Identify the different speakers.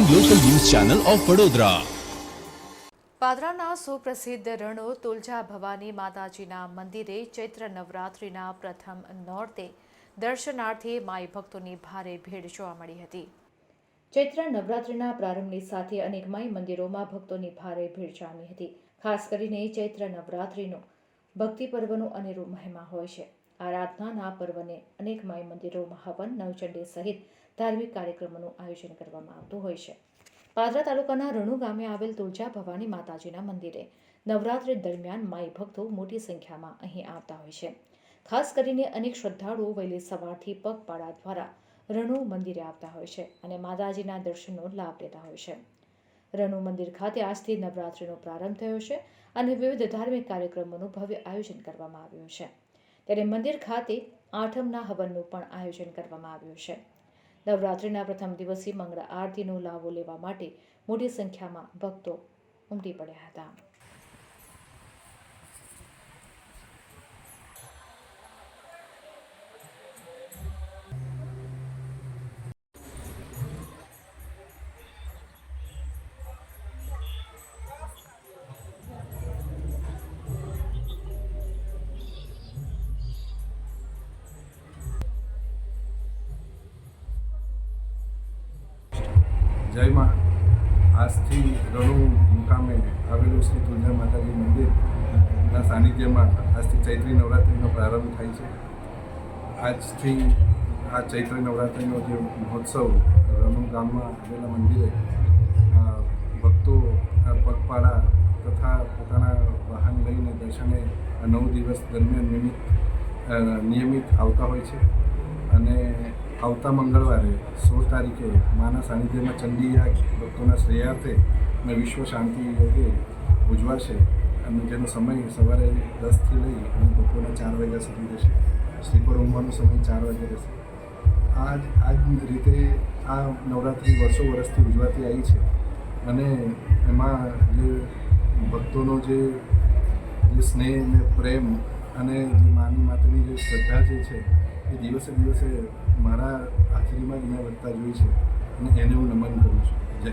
Speaker 1: Channel of Vadodara
Speaker 2: પાદરાના સુપ્રસિદ્ધ રણો તુલજા ભવાની માતાજીના મંદિરે ચૈત્ર નવરાત્રિના પ્રથમ નોરતે દર્શનાર્થે માઈ ભક્તોની ભારે ભીડ જોવા મળી હતી. ચૈત્ર નવરાત્રિના પ્રારંભની સાથે અનેક માઈ મંદિરોમાં ભક્તોની ભારે ભીડ જામી હતી. ખાસ કરીને ચૈત્ર નવરાત્રિનો ભક્તિ પર્વનો અનેરો મહિમા હોય છે. આરાધનાના પર્વને અનેક માઈ મંદિરોમાં હવન નવચંડી સહિત ધાર્મિક કાર્યક્રમોનું આયોજન કરવામાં આવતું હોય છે. પાદરા તાલુકાના રણુ ગામે આવેલ તુળજા ભવાની માતાજીના મંદિરે નવરાત્રિ દરમિયાન માઈ ભક્તો મોટી સંખ્યામાં અહીં આવતા હોય છે. ખાસ કરીને અનેક શ્રદ્ધાળુઓ વહેલી સવારથી પગપાળા દ્વારા રણુ મંદિરે આવતા હોય છે અને માતાજીના દર્શનનો લાભ લેતા હોય છે. રણુ મંદિર ખાતે આજથી નવરાત્રિનો પ્રારંભ થયો છે અને વિવિધ ધાર્મિક કાર્યક્રમોનું ભવ્ય આયોજન કરવામાં આવ્યું છે. ત્યારે મંદિર ખાતે આઠમના હવનનું પણ આયોજન કરવામાં આવ્યું છે. નવરાત્રિના પ્રથમ દિવસે મંગળા આરતીનો લાવો લેવા માટે મોટી સંખ્યામાં ભક્તો ઉમટી પડ્યા હતા.
Speaker 3: જય માં આજથી રણુ મુકામે આવેલું શ્રી તુલજા માતાજી મંદિરના સાનિધ્યમાં આજથી ચૈત્રી નવરાત્રિનો પ્રારંભ થાય છે. આજથી આ ચૈત્રી નવરાત્રિનો જે મહોત્સવ રણુ ગામમાં આવેલા મંદિરે ભક્તો પગપાળા તથા પોતાના વાહન લઈને દર્શને નવ દિવસ દરમિયાન નિયમિત નિયમિત આવતા હોય છે. અને આવતા મંગળવારે સોળ તારીખે માના સાનિધ્યમાં ચંડીયાગ ભક્તોના શ્રેયાર્થે અને વિશ્વ શાંતિ યોગે ઉજવાશે અને જેનો સમય સવારે દસથી લઈ અને બપોરના ચાર વાગ્યા સુધી રહેશે. સ્લીપર ઊંઘવાનો સમય ચાર વાગે રહેશે. આજ આ જ રીતે આ નવરાત્રિ વર્ષો વર્ષથી ઉજવાતી આવી છે. અને એમાં જે ભક્તોનો જે જે સ્નેહ ને પ્રેમ અને માની માતાની જે શ્રદ્ધા જે છે એ દિવસે દિવસે મારા હાજરીમાં મેં વધતા જોઈ છે અને એને હું નમન કરું છું. જય